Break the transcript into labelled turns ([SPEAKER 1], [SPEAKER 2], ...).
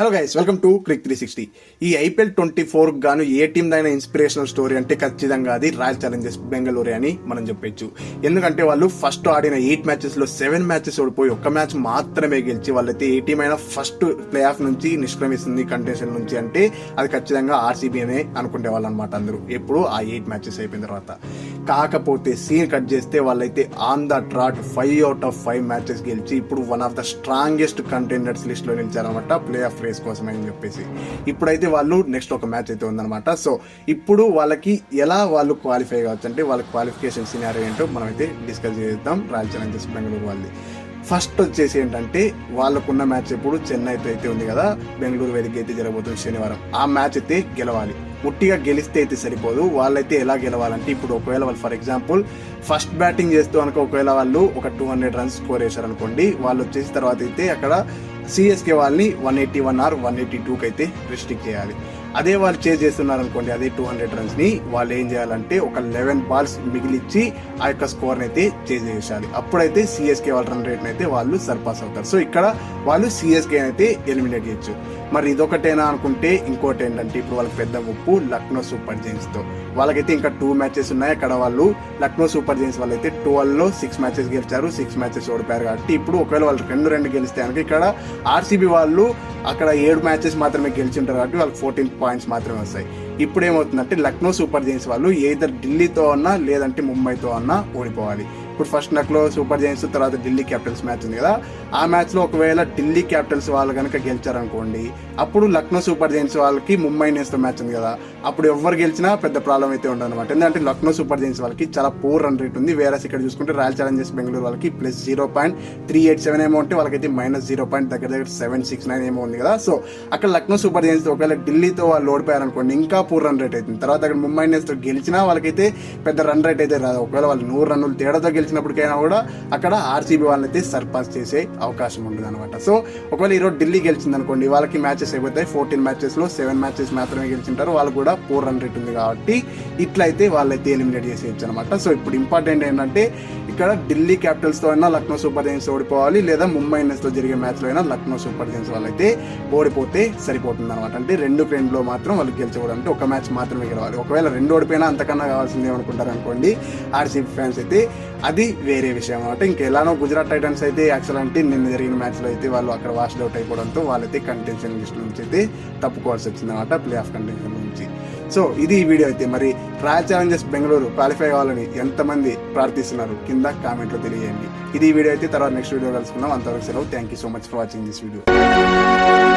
[SPEAKER 1] Hello guys welcome to cric three sixty ఈ IPL twenty four గాను ఏ team inspirational story అంటే ఖచ్చితంగా అది రాయల్ ఛాలెంజర్స్ బెంగళూరు అని మనం చెప్పొచ్చు. ఎందుకంటే వాళ్ళు ఫస్ట్ ఆడిన ఎయిట్ మ్యాచెస్లో సెవెన్ మ్యాచెస్ ఓడిపోయి ఒక్క మ్యాచ్ మాత్రమే గెలిచి వాళ్ళైతే ఏ టీం అయినా ఫస్ట్ ప్లే ఆఫ్ నుంచి నిష్క్రమిస్తుంది కంటెన్షన్ నుంచి అంటే అది ఖచ్చితంగా ఆర్సీబీ అనే అనుకునే వాళ్ళు అనమాట అందరూ. ఎప్పుడు ఆ ఎయిట్ మ్యాచెస్ అయిపోయిన తర్వాత. కాకపోతే సీన్ కట్ చేస్తే వాళ్ళైతే on the trot five out of five matches గెలిచి ఇప్పుడు one of the strongest contenders లిస్ట్లో నిలిచారనమాట ప్లే ఆఫ్ రేస్ కోసం అని చెప్పేసి. ఇప్పుడైతే వాళ్ళు నెక్స్ట్ ఒక మ్యాచ్ అయితే ఉందన్నమాట. సో ఇప్పుడు వాళ్ళకి ఎలా వాళ్ళు క్వాలిఫై కావచ్చు అంటే వాళ్ళ క్వాలిఫికేషన్ సినారీ ఏంటో మనం అయితే డిస్కస్ చేద్దాం. రాయల్ ఛాలెంజర్స్ బెంగళూరు వాళ్ళది. ఫస్ట్ వచ్చేసి ఏంటంటే వాళ్ళకున్న మ్యాచ్ ఇప్పుడు చెన్నైతో అయితే ఉంది కదా. బెంగళూరు వేదిక అయితే జరగబోతుంది శనివారం. ఆ మ్యాచ్ అయితే గెలవాలి. ఉట్టిగా గెలిస్తే అయితే సరిపోదు. వాళ్ళైతే ఎలా గెలవాలంటే ఇప్పుడు ఒకవేళ వాళ్ళు ఫర్ ఎగ్జాంపుల్ ఫస్ట్ బ్యాటింగ్ చేస్తూ అనుకో ఒకవేళ వాళ్ళు ఒక టూ హండ్రెడ్ రన్స్ స్కోర్ చేశారు అనుకోండి వాళ్ళు వచ్చేసిన తర్వాత అయితే అక్కడ సిఎస్కే వాళ్ళని one eighty one or one eighty టూకి అయితే రిస్ట్రిక్ట్ చేయాలి. అదే వాళ్ళు చేజ్ చేస్తున్నారు అనుకోండి అదే టూ హండ్రెడ్ రన్స్ని వాళ్ళు ఏం చేయాలంటే ఒక లెవెన్ బాల్స్ మిగిలిచ్చి ఆ యొక్క స్కోర్ అయితే చేజ్ చేసేయాలి. అప్పుడైతే సిఎస్కే వాళ్ళ రన్ రేట్ అయితే వాళ్ళు సర్పాస్ అవుతారు. సో ఇక్కడ వాళ్ళు సిఎస్కే అయితే ఎలిమినేట్ చేయొచ్చు. మరి ఇదొకటేనా అనుకుంటే ఇంకోటి ఏంటంటే ఇప్పుడు వాళ్ళకి పెద్ద ముప్పు లక్నో సూపర్ జైన్స్తో. వాళ్ళకైతే ఇంకా టూ మ్యాచెస్ ఉన్నాయి. అక్కడ వాళ్ళు లక్నో సూపర్ జైన్స్ వాళ్ళైతే ట్వెల్వ్లో సిక్స్ మ్యాచెస్ గెలిచారు. సిక్స్ మ్యాచెస్ ఓడిపోయారు కాబట్టి ఇప్పుడు ఒకవేళ వాళ్ళు రెండు రెండు గెలిస్తే కనుక ఇక్కడ ఆర్సీబీ వాళ్ళు అక్కడ ఏడు మ్యాచెస్ మాత్రమే గెలిచింటారు కాబట్టి వాళ్ళకి ఫోర్టీన్ పాయింట్స్ మాత్రమే వస్తాయి. ఇప్పుడు ఏమవుతుందంటే లక్నో సూపర్ జైన్స్ వాళ్ళు ఏదర్ ఢిల్లీతో అన్నా లేదంటే ముంబైతో అన్నా ఓడిపోవాలి. ఇప్పుడు ఫస్ట్ లక్నో సూపర్ జైన్స్ తర్వాత ఢిల్లీ క్యాపిటల్స్ మ్యాచ్ ఉంది కదా. ఆ మ్యాచ్లో ఒకవేళ ఢిల్లీ క్యాపిటల్స్ వాళ్ళు కనుక గెలిచారనుకోండి అప్పుడు లక్నో సూపర్ జైన్స్ వాళ్ళకి ముంబై ఇండియన్స్తో మ్యాచ్ ఉంది కదా. అప్పుడు ఎవరు గెలిచినా పెద్ద ప్రాబ్లం అయితే ఉండదు అనమాట ఎందుకంటే లక్నో సూపర్ జైన్స్ వాళ్ళకి చాలా పూర్ రన్ రేట్ ఉంది. వేరే ఇక్కడ చూసుకుంటే రాయల్ ఛాలెంజర్స్ బెంగళూరు వాళ్ళకి plus zero point three eight seven ఏమో ఉంటే వాళ్ళకైతే మైనస్ జీరో పాయింట్ దగ్గర దగ్గర సెవెన్ సిక్స్ నైన్ ఏమో ఉంది కదా. సో అక్కడ లక్నో సూపర్ జైన్స్ ఒకవేళ ఢిల్లీతో వాళ్ళు ఓడిపోయారు అనుకోండి ఇంకా పూర్ రన్ రేట్ అవుతుంది తర్వాత అక్కడ ముంబై ఇండియన్స్తో గెలిచినా వాళ్ళకైతే పెద్ద రన్ రేట్ అయితే రాదు. ఒకవేళ వాళ్ళు నూరు రన్నులు తేడాతో గెలిచినప్పటికైనా కూడా అక్కడ ఆర్సీబీ వాళ్ళనైతే సర్పాస్ చేసే అవకాశం ఉంటుంది అనమాట సో ఒకవేళ ఈరోజు ఢిల్లీ గెలిచింది అనుకోండి వాళ్ళకి మ్యాచెస్ అయిపోతాయి. ఫోర్టీన్ మ్యాచెస్లో సెవెన్ మ్యాచెస్ మాత్రమే గెలిచింటారు. వాళ్ళు కూడా పూర్ రన్ రేట్ ఉంది కాబట్టి ఇట్లయితే వాళ్ళైతే ఎలిమినేట్ చేసేయచ్చు అనమాట సో ఇప్పుడు ఇంపార్టెంట్ ఏంటంటే ఇక్కడ ఢిల్లీ క్యాపిటల్స్తో అయినా లక్నో సూపర్ జైన్స్ ఓడిపోవాలి లేదా ముంబై ఇండియన్స్తో జరిగే మ్యాచ్లో అయినా లక్నో సూపర్ జైన్స్ వాళ్ళైతే ఓడిపోతే సరిపోతుంది అనమాట అంటే రెండు ఫ్రెండ్లో మాత్రం వాళ్ళు గెలిచకూడదు అంటే ఒక మ్యాచ్ మాత్రమే గెలవాలి. ఒకవేళ రెండు ఓడిపోయినా అంతకన్నా కావాల్సింది ఏమనుకుంటారు అనుకోండి ఆర్సీబీ ఫ్యాన్స్ అయితే అది వేరే విషయం. అనమాట ఇంకెలానో గుజరాత్ టైటన్స్ అయితే యాక్చువల్ అంటే నిన్న జరిగిన మ్యాచ్లో అయితే వాళ్ళు అక్కడ వాష్ అవుట్ అయిపోవడంతో వాళ్ళైతే కంటెన్షన్ లిస్ట్ నుంచి అయితే తప్పుకోవాల్సి వచ్చింది అనమాట ప్లే ఆఫ్ కంటెన్షన్ నుంచి. సో ఇది ఈ వీడియో అయితే. మరి రాయల్ ఛాలెంజర్స్ బెంగళూరు క్వాలిఫై కావాలని ఎంతమంది ప్రార్థిస్తున్నారు? కింద కామెంట్లో తెలియజేయండి. ఇది ఈ వీడియో అయితే. తర్వాత నెక్స్ట్ వీడియో కలుసుకుందాం. అంతవరకు సెలవు. Thank you so much for watching this video